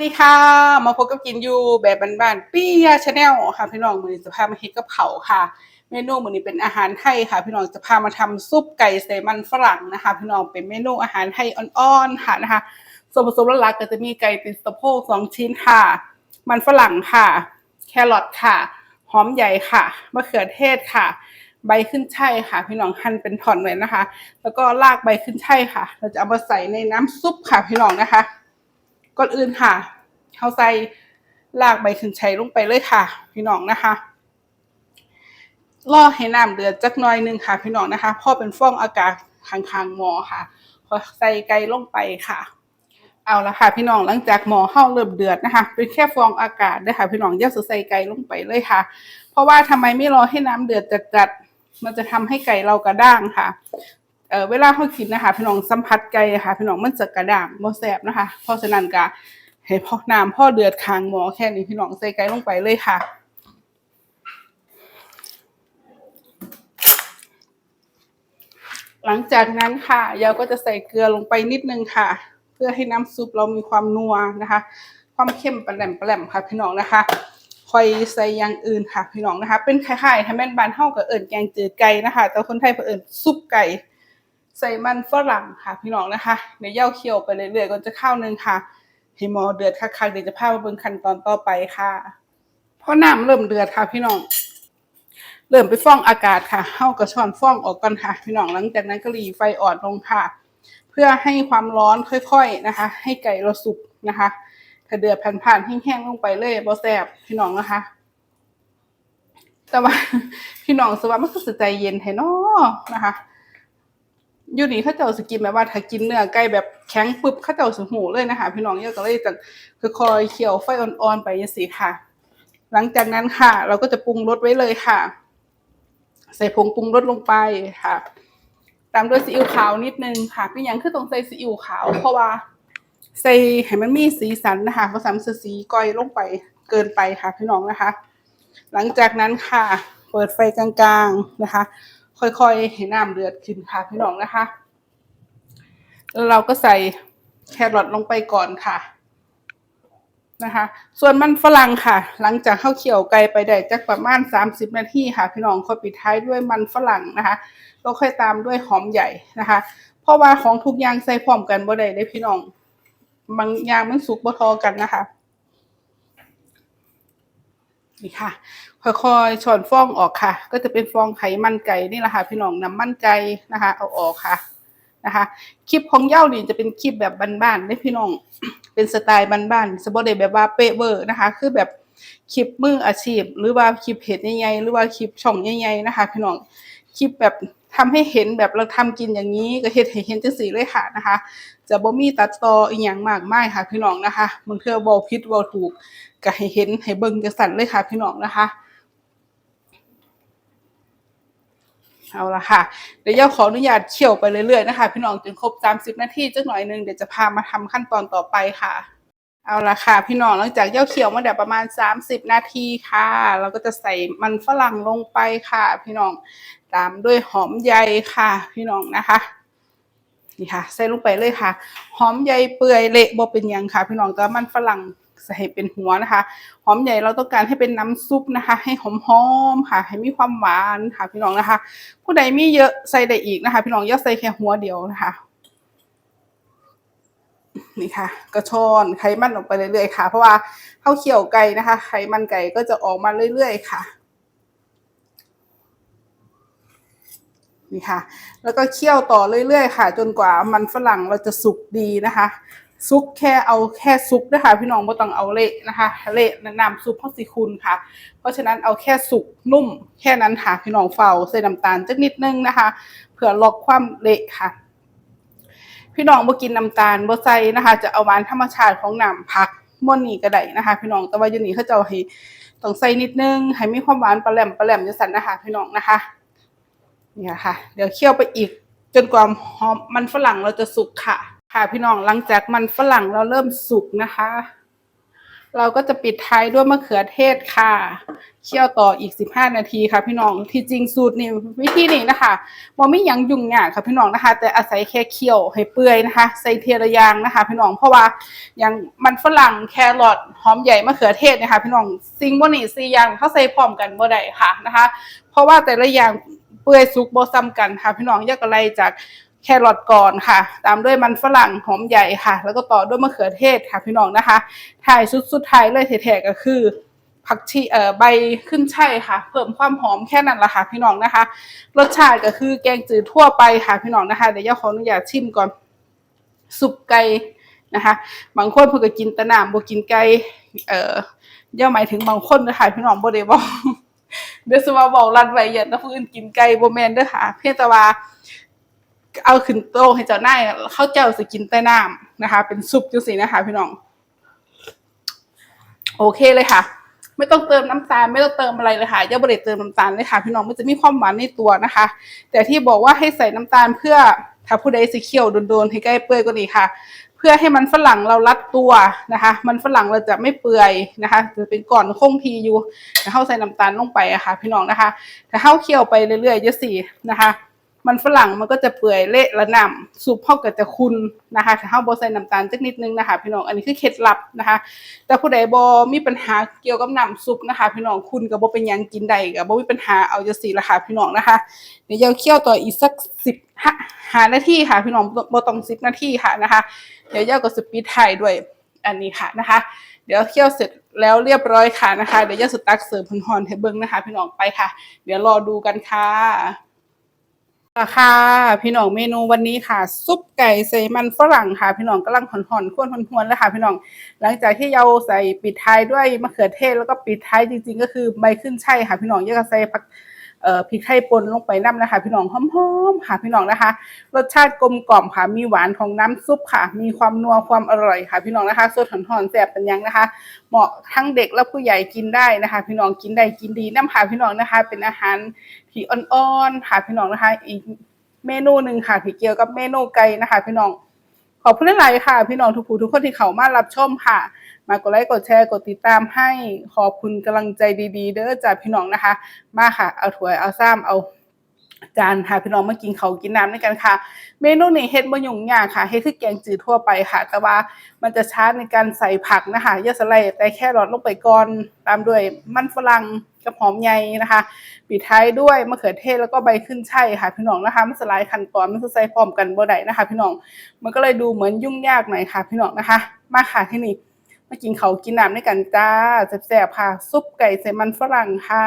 สวัสดีค่ะ มาพบกับกินอยู่แบบบ้านๆปี้ยาชาแนลค่ะพี่น้องมือนี้จะพามาเฮ็ดกับเขาค่ะ เมนูมือนี้เป็นอาหารไทยค่ะ พี่น้องจะพามาทำซุปไก่ใส่มันฝรั่งนะคะ พี่น้องเป็นเมนูอาหารไทยอ่อนๆค่ะนะคะส่วนผสมหลักๆก็จะมีไก่ติดสะโพกสองชิ้นค่ะ มันฝรั่งค่ะ แครอทค่ะ หอมใหญ่ค่ะมะเขือเทศค่ะ ใบขึ้นช่ายค่ะ พี่น้องหั่นเป็นท่อนไว้นะคะ แล้วก็รากใบขึ้นช่ายค่ะ เราจะเอามาใส่ในน้ำซุปค่ะพี่น้องนะคะ ก่อนอื่นค่ะเขาใส่รากใบขึ้นช่ายลงไปเลยค่ะ พี่น้องนะคะรอให้น้ำเดือดจักหน่อยหนึงค่ะ พี่น้องนะคะพอเป็นฟองอากาศข้างๆหม้อค่ะพอใส่ไก่ลงไปค่ะ เอาละค่ะ พี่น้องหลังจากหม้อเข้าเริ่มเดือดนะคะ เป็นแค่ฟองอากาศนะคะพี่น้องย่าใส่ไก่ลงไปเลยค่ะ เพราะว่าทำไมไม่รอให้น้ำเดือดจัดๆมันจะทำให้ไก่เรากระด้างค่ะ เออเวลาเขากินนะคะ พี่น้องสัมผัสไก่อะค่ะ พี่น้องมันจะกระด้างบ่แซ่บนะคะ เพราะฉะนั้นก็ให้พอน้ำพ่อเดือดคางหมอแค่นี้พี่น้องใส่ไก่ลงไปเลยค่ะหลังจากนั้นค่ะยาก็จะใส่เกลือลงไปนิดนึงค่ะ เพื่อให้น้ำซุปเรามีความนัวนะคะ ความเข้มปลาแหลมปลาแหลมค่ะพี่น้องนะคะคอยใส่อย่างอื่นค่ะพี่น้องนะคะ เป็นคล้ายๆถ้าแม่นบานเฮากับเอิญแกงจืดไก่นะคะ แต่คนไทยเอิญซุปไก่ ใส่มันฝรั่งค่ะพี่น้องนะคะเดี๋ยวเย่าเคี่ยวไปเรื่อยๆก็จะข้าวหนึงค่ะให้หมอเดือดคักๆเดี๋ยวจะพาไปเบิ่งขั้นตอนต่อไปค่ะพอน้ำเริ่มเดือดค่ะพี่น้อง เริ่มไปฟ้องอากาศค่ะเฮาก็ช้อนฟ้องออกก่อนค่ะ พี่น้องหลังจากนั้นก็รีไฟอ่อนลงค่ะ เพื่อให้ความร้อนค่อยๆนะคะ ให้ไก่เราสุกนะคะ ถ้าเดือดผ่านๆแห้งๆลงไปเลยบ่แซ่บพี่น้องนะคะ แต่ว่าพี่น้องสว่ามันคือสิใจเย็นแท้นาะนะคะ อยู่นี่เขาเจ้าสกินแบบว่าถ้ากินเนื้อไก่แบบแข็งปึ๊บเขาเจ้าสิหูเลยนะคะพี่น้องเยอะก็เลยจะคือคอยเคี่ยวไฟอ่อนๆไปจังซี่ค่ะ หลังจากนั้นค่ะ เราก็จะปรุงรสไว้เลยค่ะ ใส่ผงปรุงรสลงไปค่ะ ตามด้วยซีอิ๊วขาวนิดนึงค่ะพี่ยังคือต้องใส่ซีอิ๊วขาว เพราะว่า ใส่ให้มันมีสีสันนะคะเพราะสมสีก้อยลงไปเกินไปค่ะพี่น้องนะคะ หลังจากนั้นค่ะ เปิดไฟกลางๆนะคะ ค่อยๆให้น้ำเดือดขึ้นค่ะพี่น้องนะคะ แล้วเราก็ใส่แครอทลงไปก่อนค่ะนะคะ ส่วนมันฝรั่งค่ะ หลังจากข้าเคี่ยวไก่ไปได้จักประมาณ 30 นาทีค่ะ พี่น้องค่อยปิดท้ายด้วยมันฝรั่งนะคะแล้วค่อยตามด้วยหอมใหญ่นะคะ เพราะว่าของทุกอย่างใส่พร้อมกันบ่ได้เด้พี่น้องบางอย่างมันสุกบ่ทอกันนะคะ นี่ค่ะ ค่อยๆช้อนฟองออกค่ะ ก็จะเป็นฟองไขมันไก่นี่แหละค่ะ พี่น้องน้ำมันไก่นะคะ เอาออกค่ะนะคะ คลิปของเย้านี่จะเป็นคลิปแบบบ้านๆได้พี่น้อง เป็นสไตล์บ้านๆสบอดแบบว่าเป๊ะเวอร์นะคะ คือแบบคลิปมืออาชีพ หรือว่าคลิปเพจใหญ่ๆหรือว่าคลิปช่องใหญ่ๆนะคะ พี่น้อง คลิปแบบ ทำให้เห็นแบบเราทำกินอย่างนี้ก็เฮ็ดให้เห็นจังสีเลยค่ะนะคะ จะบ่มีตัดต่ออีหยังมากมายค่ะ พี่น้องนะคะบางเทื่อเว้าผิดเว้าถูกก็ให้เห็นให้เบิ่งจังสั่นเลยค่ะ พี่น้องนะคะเอาละค่ะ เดี๋ยวย่าขออนุญาตเคี่ยวไปเรื่อยๆนะคะ พี่น้องจนครบ 30 นาทีจักหน่อยนึงเดี๋ยวจะพามาทำขั้นตอนต่อไปค่ะ เอาละค่ะ พี่น้องหลังจากเย่าเคี่ยวมาได้ประมาณ 30 นาทีค่ะ เราก็จะใส่มันฝรั่งลงไปค่ะ พี่น้องตามด้วยหอมใหญ่ค่ะ พี่น้องนะคะนี่ค่ะ ใส่ลงไปเลยค่ะ หอมใหญ่เปื่อยเละบ่เป็นยังค่ะ พี่น้องแต่มันฝรั่งใส่เป็นหัวนะคะ หอมใหญ่เราต้องการให้เป็นน้ำซุปนะคะ ให้หอมๆค่ะ ให้มีความหวานค่ะ พี่น้องนะคะ ผู้ใดมีเยอะใส่ได้อีกนะคะ พี่น้องอย่าใส่แค่หัวเดียวนะคะ นี่ค่ะกระชอนไขมันออกไปเรื่อยๆค่ะ เพราะว่าข้าวเคี่ยวไก่นะคะ ไขมันไก่ก็จะออกมาเรื่อยๆค่ะนี่ค่ะ แล้วก็เคี่ยวต่อเรื่อยๆค่ะ จนกว่ามันฝรั่งเราจะสุกดีนะคะซุกแค่เอาแค่ซุกนะคะพี่น้องไม่ต้องเอาเละนะคะเละน้ำซุปพราะสิคุณค่ะ เพราะฉะนั้นเอาแค่สุกนุ่ม แค่นั้นค่ะพี่น้องเฝ้าใส่น้ำตาลจักนิดนึงนะคะเพื่อลอกความเละค่ะ พี่น้องบ่กินน้ำตาลบ่ใส่นะคะ จะเอาหวานธรรมชาติของน้ำผักม่วนนี่ก็ได้นะคะ พี่น้องแต่ว่าอยู่นี่เขาจะเอาให้ต้องใส่นิดนึงให้มีความหวานปลาแหลมปลาแหลมจังซั่นนะคะพี่น้องนะคะนี่ค่ะ เดี๋ยวเคี่ยวไปอีกจนกว่าหอมมันฝรั่งเราจะสุกค่ะ ค่ะพี่น้องหลังจากมันฝรั่งเราเริ่มสุกนะคะ เราก็จะปิดท้ายด้วยมะเขือเทศค่ะ เคี่ยวต่ออีก 15 นาทีค่ะพี่น้อง ที่จริงสูตรนี่วิธีนี้นะคะบ่มีหยังยุ่งยากค่ะพี่น้องนะคะ แต่อาศัยแค่เคี่ยวให้เปื่อยนะคะ ใส่เทระยางนะคะ พี่น้อง เพราะว่าอย่างมันฝรั่งแครอทหอมใหญ่มะเขือเทศนะคะ พี่น้องสิ่งบ่นี้สี่อย่างเขาใส่พร้อมกันบ่ได้ค่ะนะคะ เพราะว่าแต่ละอย่างเปื่อยสุกบ่ซ้ำกันค่ะพี่น้องอยากอะไรจาก แครอทก่อนค่ะ ตามด้วยมันฝรั่งหอมใหญ่ค่ะ แล้วก็ต่อด้วยมะเขือเทศค่ะพี่น้องนะคะท้ายสุดสุดท้ายเลยแท้ๆก็คือผักชีเอ่อใบขึ้นช่ายค่ะ เพิ่มความหอมแค่นั้นละค่ะพี่น้องนะคะ รสชาติก็คือแกงจืดทั่วไปค่ะพี่น้องนะคะเดี๋ยวย่าขออนุญาตชิมก่อนสุปไก่นะคะบางคนเพิ่นก็กินตะน้ำบ่กินไก่เอ่อย่าหมายถึงบางคนนะคะพี่น้องบ่ได้บอกเดี๋ยวสมาบอกรัดไว้ย่านะผู้อื่นกินไก่บ่แมนเด้อค่ะ เพียงแต่ว่า เอาขึ้นโต๊ะให้เจ้านายเขาเจ้าสกินแต่น้ำนะคะ เป็นซุปจังซี่นะคะ พี่น้อง โอเคเลยค่ะ ไม่ต้องเติมน้ำตาลไม่ต้องเติมอะไรเลยค่ะอย่าบริเติมน้ำตาลเลยค่ะ พี่น้องมันจะมีความหวานในตัวนะคะ แต่ที่บอกว่าให้ใส่น้ำตาลเพื่อถ้าผู้ใดสิเคี่ยวโดนๆให้ใกล้เปื่อยก็ดีค่ะ เพื่อให้มันฝรั่งเรารัดตัวนะคะ มันฝรั่งเราจะไม่เปื่อยนะคะจะเป็นก่อนคงทีอยู่ถ้าเข้าใส่น้ำตาลลงไปอะค่ะ พี่น้องนะคะ ถ้าเข้าเคี่ยวไปเรื่อยๆจะสีนะคะ มันฝรั่งมันก็จะเปื่อยเละและน้ำซุปเขาก็จะคุนนะคะถ้าเฮาบ่ใส่น้ำตาลจักนิดนึงนะคะ พี่น้องอันนี้คือเคล็ดลับนะคะ แต่ผู้ใดบ่มีปัญหาเกี่ยวกับน้ำซุปนะคะ พี่น้องคุณก็บ่เป็นยังกินได้ก็บ่มีปัญหาเอาจังซี่ล่ะค่ะพี่น้องนะคะเดี๋ยวเราเคี่ยวต่ออีกสัก10ห้าห้านาทีค่ะ พี่น้องบ่บ่ต้อง10นาทีค่ะนะคะ เดี๋ยวย่าก็สปีดไทยด้วยอันนี้ค่ะนะคะ เดี๋ยวเคี่ยวเสร็จแล้วเรียบร้อยค่ะนะคะ เดี๋ยวย่าสตักเสิร์ฟฮอนๆให้เบิ่งนะคะ พี่น้องไปค่ะ เดี๋ยวรอดูกันค่ะ ค่ะพี่น้องเมนูวันนี้ค่ะ ซุปไก่ใส่มันฝรั่งค่ะ พี่น้องกำลังหอนๆข้นหวนๆแล้วค่ะ พี่น้องหลังจากที่เราใส่ปิดท้ายด้วยมะเขือเทศแล้วก็ปิดท้ายจริง ๆ ก็คือใบขึ้นช่ายค่ะ พี่น้องอยากจะใส่ผัก เอ่อพริกไทยป่นลงไปน้ำนะคะ พี่น้องหอมๆค่ะพี่น้องนะคะ รสชาติกลมกล่อมค่ะ มีหวานของน้ำซุปค่ะ มีความนัวความอร่อยค่ะ พี่น้องนะคะสดหอนๆแซ่บเป็นยังนะคะ เหมาะทั้งเด็กและผู้ใหญ่กินได้นะคะ พี่น้องกินได้กินดีน้ำค่ะพี่น้องนะคะ เป็นอาหารที่อ่อนๆค่ะพี่น้องนะคะ อีกเมนูหนึ่งค่ะที่เกี่ยวกับเมนูไก่นะคะ พี่น้อง ขอบคุณหลายๆค่ะ พี่น้องทุกผู้ทุกคนที่เข้ามารับชมค่ะ มากดไลค์กดแชร์กดติดตามให้ขอบคุณกำลังใจดีๆ เด้อจากพี่น้องนะคะ มาค่ะเอาถ้วยเอาซ้ำเอาจานค่ะพี่น้องมากินเขากินน้ำด้วยกันค่ะ เมนูนี้เฮ็ดบ่ยุ่งยากค่ะเฮ็ดคือแกงจืดทั่วไปค่ะ แต่ว่ามันจะช้าในการใส่ผักนะคะย่าสไลด์แต่แค่รอทลงไปก่อนตามด้วยมันฝรั่ง กระหอมใหญ่นะคะปิดท้ายด้วยมะเขือเทศแล้วก็ใบขึ้นช่ายค่ะพี่น้องนะคะมันสลายขั้นตอนมันคือใส่พร้อมกันบ่ได้นะคะ พี่น้องมันก็เลยดูเหมือนยุ่งยากหน่อยค่ะพี่น้องนะคะ มาค่ะที่นี่มากินเขากินน้ำด้วยกันจ้าแซ่บๆค่ะซุปไก่ใส่มันฝรั่งค่ะ